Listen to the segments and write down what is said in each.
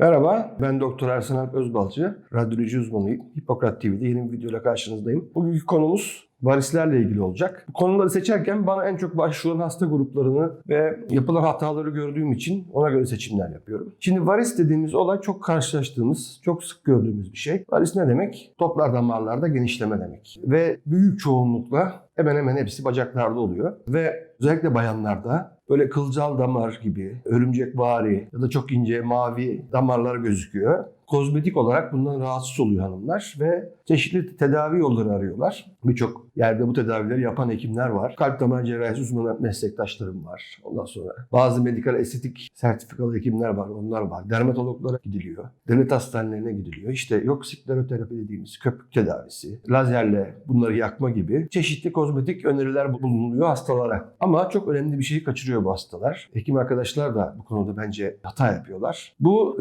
Merhaba, ben Doktor Ersan Alp Özbalcı, radyoloji uzmanıyım. Hipokrat TV'de yeni bir videoyla karşınızdayım. Bugünkü konumuz varislerle ilgili olacak. Bu konuları seçerken bana en çok başvuran hasta gruplarını ve yapılan hataları gördüğüm için ona göre seçimler yapıyorum. Şimdi varis dediğimiz olay çok karşılaştığımız, çok sık gördüğümüz bir şey. Varis ne demek? Toplar damarlarda genişleme demek. Ve büyük çoğunlukla hemen hemen hepsi bacaklarda oluyor. Ve özellikle bayanlarda böyle kılcal damar gibi, örümcekvari ya da çok ince mavi damarlar gözüküyor. Kozmetik olarak bundan rahatsız oluyor hanımlar ve çeşitli tedavi yolları arıyorlar. Birçok yerde bu tedavileri yapan hekimler var. Kalp damar cerrahisi uzmanı meslektaşlarım var. Ondan sonra bazı medikal estetik sertifikalı hekimler var, onlar var. Dermatologlara gidiliyor. Devlet hastanelerine gidiliyor. İşte yok skleroterapi dediğimiz köpük tedavisi, lazerle bunları yakma gibi çeşitli kozmetik öneriler bulunuyor hastalara. Ama çok önemli bir şeyi kaçırıyor bu hastalar. Hekim arkadaşlar da bu konuda bence hata yapıyorlar. Bu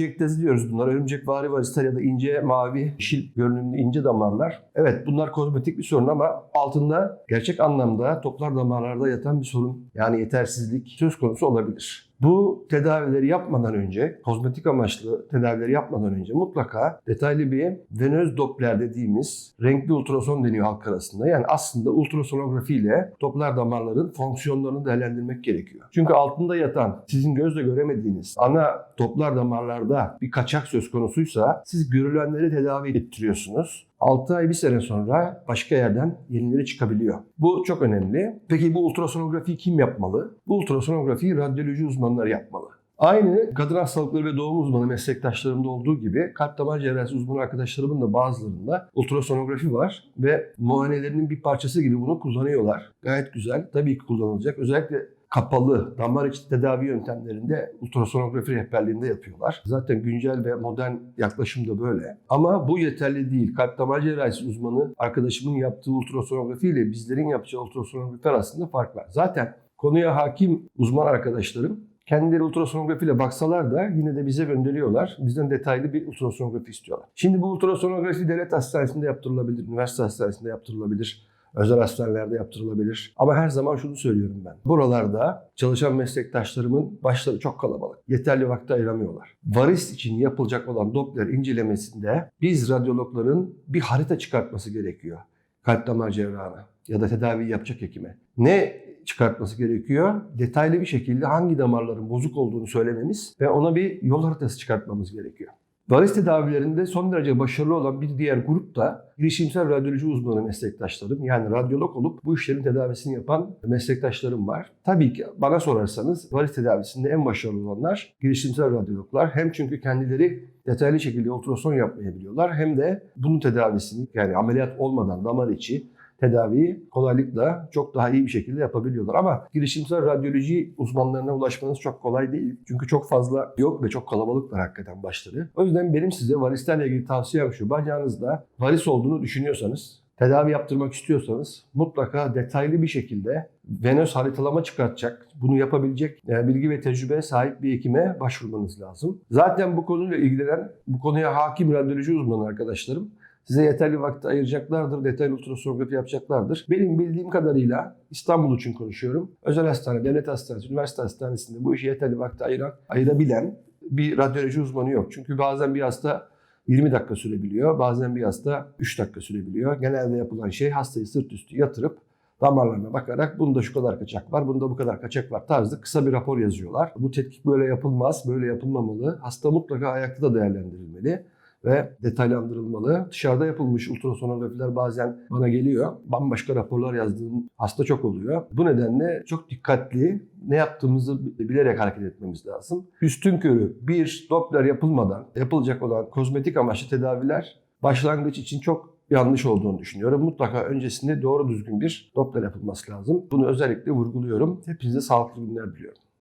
örümcekvari telenjiyektezi diyoruz bunlar. Örümcekvari varisler ya da ince mavi, yeşil görünümlü ince damarlar. Evet bunlar kozmetik bir sorun ama altında gerçek anlamda toplar damarlarda yatan bir sorun yani yetersizlik söz konusu olabilir. Bu tedavileri yapmadan önce, kozmetik amaçlı tedavileri yapmadan önce mutlaka detaylı bir venöz doppler dediğimiz renkli ultrason deniyor halk arasında. Yani aslında ultrasonografi ile toplar damarların fonksiyonlarını değerlendirmek gerekiyor. Çünkü altında yatan, sizin gözle göremediğiniz ana toplar damarlarda bir kaçak söz konusuysa siz görülenleri tedavi ettiriyorsunuz. 6 ay bir sene sonra başka yerden yenileri çıkabiliyor. Bu çok önemli. Peki bu ultrasonografiyi kim yapmalı? Bu ultrasonografiyi radyoloji uzmanları yapmalı. Aynı kadın hastalıkları ve doğum uzmanı meslektaşlarımda olduğu gibi kalp damar cerrahisi uzmanı arkadaşlarımın da bazılarında ultrasonografi var ve muayenelerinin bir parçası gibi bunu kullanıyorlar. Gayet güzel. Tabii ki kullanılacak. Özellikle kapalı damar içi tedavi yöntemlerinde ultrasonografi rehberliğinde yapıyorlar. Zaten güncel ve modern yaklaşım da böyle. Ama bu yeterli değil. Kalp damar cerrahisi uzmanı arkadaşımın yaptığı ultrasonografi ile bizlerin yapacağı ultrasonografi arasında fark var. Zaten konuya hakim uzman arkadaşlarım kendileri ultrasonografiyle baksalar da yine de bize gönderiyorlar. Bizden detaylı bir ultrasonografi istiyorlar. Şimdi bu ultrasonografi devlet hastanesinde yaptırılabilir, üniversite hastanesinde yaptırılabilir. Özel hastanelerde yaptırılabilir. Ama her zaman şunu söylüyorum ben. Buralarda çalışan meslektaşlarımın başları çok kalabalık. Yeterli vakti ayıramıyorlar. Varis için yapılacak olan Doppler incelemesinde biz radyologların bir harita çıkartması gerekiyor. Kalp damar cerrahına ya da tedavi yapacak hekime. Ne çıkartması gerekiyor? Detaylı bir şekilde hangi damarların bozuk olduğunu söylememiz ve ona bir yol haritası çıkartmamız gerekiyor. Varis tedavilerinde son derece başarılı olan bir diğer grup da girişimsel radyoloji uzmanı meslektaşlarım. Yani radyolog olup bu işlerin tedavisini yapan meslektaşlarım var. Tabii ki bana sorarsanız varis tedavisinde en başarılı olanlar girişimsel radyologlar. Hem çünkü kendileri detaylı şekilde ultrason yapmayabiliyorlar hem de bunun tedavisini yani ameliyat olmadan damar içi tedaviyi kolaylıkla çok daha iyi bir şekilde yapabiliyorlar. Ama girişimsel radyoloji uzmanlarına ulaşmanız çok kolay değil. Çünkü çok fazla yok ve çok kalabalıklar hakikaten başları. O yüzden benim size varislerle ilgili tavsiyem şu. Bacağınızda varis olduğunu düşünüyorsanız tedavi yaptırmak istiyorsanız mutlaka detaylı bir şekilde venöz haritalama çıkartacak, bunu yapabilecek e, bilgi ve tecrübeye sahip bir hekime başvurmanız lazım. Zaten bu konuyla ilgilenen, bu konuya hakim radyoloji uzmanı arkadaşlarım size yeterli vakit ayıracaklardır, detaylı ultrasonografi yapacaklardır. Benim bildiğim kadarıyla İstanbul için konuşuyorum. Özel hastane, devlet hastanesi, üniversite hastanesinde bu işe yeterli vakit ayıran, ayırabilen bir radyoloji uzmanı yok. Çünkü bazen bir hasta 20 dakika sürebiliyor, bazen bir hasta 3 dakika sürebiliyor. Genelde yapılan şey hastayı sırt üstü yatırıp damarlarına bakarak bunda şu kadar kaçak var, bunda bu kadar kaçak var tarzı kısa bir rapor yazıyorlar. Bu tetkik böyle yapılmaz, böyle yapılmamalı. Hasta mutlaka ayakta da değerlendirilmeli ve detaylandırılmalı. Dışarıda yapılmış ultrasonografiler bazen bana geliyor. Bambaşka raporlar yazdığım hasta çok oluyor. Bu nedenle çok dikkatli, ne yaptığımızı bilerek hareket etmemiz lazım. Üstün körü bir Doppler yapılmadan yapılacak olan kozmetik amaçlı tedaviler başlangıç için çok yanlış olduğunu düşünüyorum. Mutlaka öncesinde doğru düzgün bir Doppler yapılması lazım. Bunu özellikle vurguluyorum. Hepinize sağlıklı günler diliyorum.